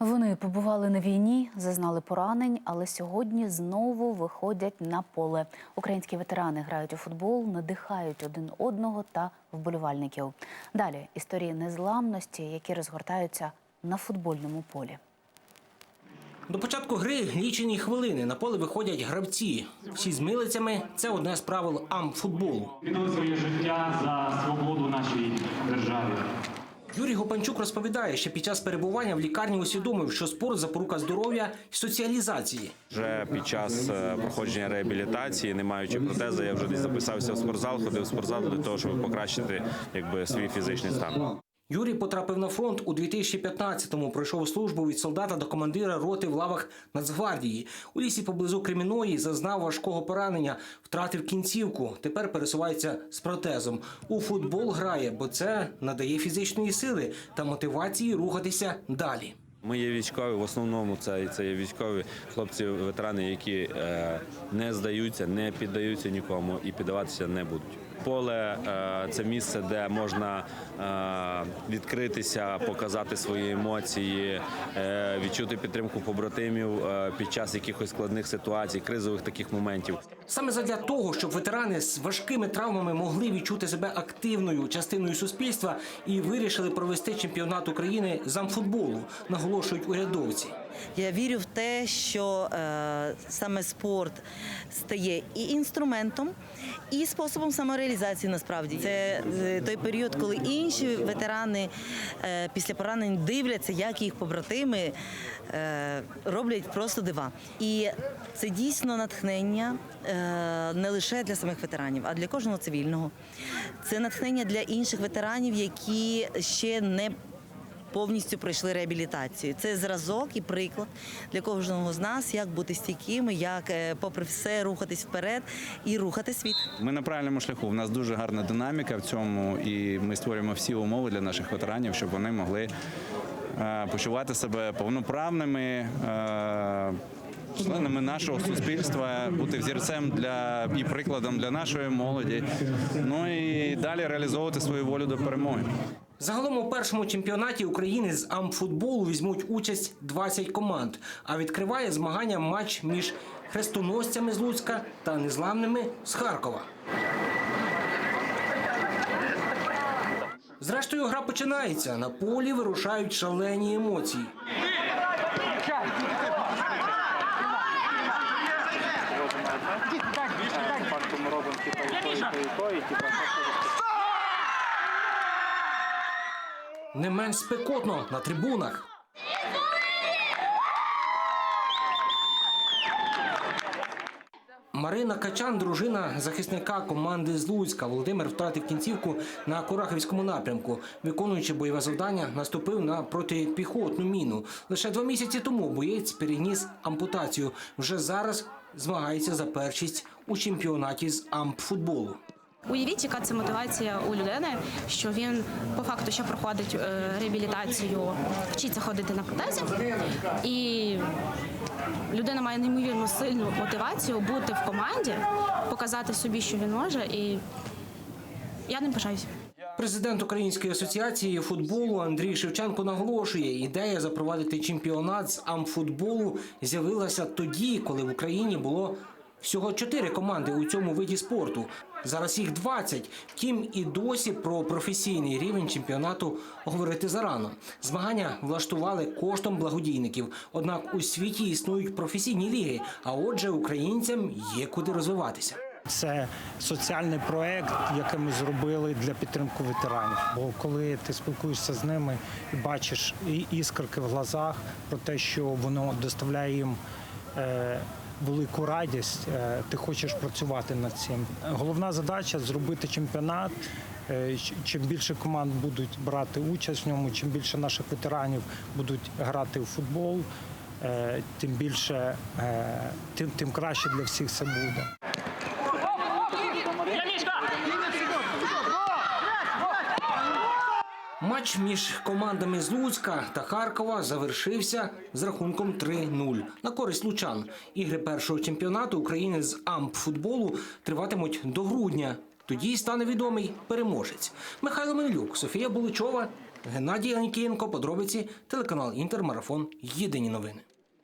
Вони побували на війні, зазнали поранень, але сьогодні знову виходять на поле. Українські ветерани грають у футбол, надихають один одного та вболівальників. Далі історії незламності, які розгортаються на футбольному полі. До початку гри лічені хвилини на поле виходять гравці. Всі з милицями це одне з правил амфутболу. віддали своє життя за свободу нашій державі. Юрій Гопанчук розповідає, що під час перебування в лікарні усвідомив, що спорт запорука здоров'я і соціалізації. Вже під час е, проходження реабілітації, не маючи протези, я вже десь записався в спортзал, ходив в спортзал для того, щоб покращити якби свій фізичний стан. Юрій потрапив на фронт у 2015-му. Пройшов службу від солдата до командира роти в лавах Нацгвардії. У лісі поблизу Креміної зазнав важкого поранення, втратив кінцівку. Тепер пересувається з протезом. У футбол грає, бо це надає фізичної сили та мотивації рухатися далі. Ми є військові, в основному це, це є військові хлопці, ветерани, які е, не здаються, не піддаються нікому і піддаватися не будуть. Поле е, це місце, де можна е, відкритися, показати свої емоції, відчути підтримку побратимів під час якихось складних ситуацій, кризових таких моментів. Саме задля того, щоб ветерани з важкими травмами могли відчути себе активною частиною суспільства і вирішили провести чемпіонат України з амфутболу, наголошують урядовці. Я вірю в те, що е, саме спорт стає і інструментом, і способом самореалізації. Насправді це е, той період, коли інші ветерани е, після поранень дивляться, як їх побратими е, роблять просто дива. І це дійсно натхнення е, не лише для самих ветеранів, а для кожного цивільного. Це натхнення для інших ветеранів, які ще не повністю пройшли реабілітацію. Це зразок і приклад для кожного з нас, як бути стійкими, як, е, попри все, рухатись вперед і рухати світ. Ми на правильному шляху. У нас дуже гарна динаміка в цьому, і ми створюємо всі умови для наших ветеранів, щоб вони могли е, почувати себе повноправними. е, Членами нашого суспільства бути взірцем для і прикладом для нашої молоді, ну і далі реалізовувати свою волю до перемоги. Загалом у першому чемпіонаті України з амфутболу візьмуть участь 20 команд. А відкриває змагання матч між хрестоносцями з Луцька та незламними з Харкова. Зрештою, гра починається. На полі вирушають шалені емоції. Не менш спекотно на трибунах. Марина Качан, дружина захисника команди з Луцька. Володимир втратив кінцівку на Курахівському напрямку. Виконуючи бойове завдання, наступив на протипіхотну міну. Лише два місяці тому боєць переніс ампутацію. Вже зараз змагається за першість у чемпіонаті з ампфутболу. Уявіть, яка це мотивація у людини, що він по факту ще проходить е, реабілітацію, вчиться ходити на протезі, і людина має неймовірно сильну мотивацію бути в команді, показати собі, що він може, і я ним пишаюся. Президент Української асоціації футболу Андрій Шевченко наголошує, ідея запровадити чемпіонат з амфутболу з'явилася тоді, коли в Україні було всього чотири команди у цьому виді спорту. Зараз їх 20. Втім, і досі про професійний рівень чемпіонату говорити зарано. Змагання влаштували коштом благодійників. Однак у світі існують професійні ліги, а отже, українцям є куди розвиватися. Це соціальний проект, який ми зробили для підтримки ветеранів. Бо коли ти спілкуєшся з ними і бачиш іскорки в глазах про те, що воно доставляє їм е, велику радість, е, ти хочеш працювати над цим. Головна задача зробити чемпіонат. Е, Чим більше команд будуть брати участь в ньому, чим більше наших ветеранів будуть грати в футбол, е, тим більше, тим, тим краще для всіх це буде. Матч між командами з Луцька та Харкова завершився з рахунком 3-0 на користь лучан. Ігри першого чемпіонату України з ампфутболу триватимуть до грудня. Тоді стане відомий переможець. Михайло Менлюк, Софія Буличова, Геннадій Анькієнко, подробиці, телеканал Інтермарафон. Єдині новини.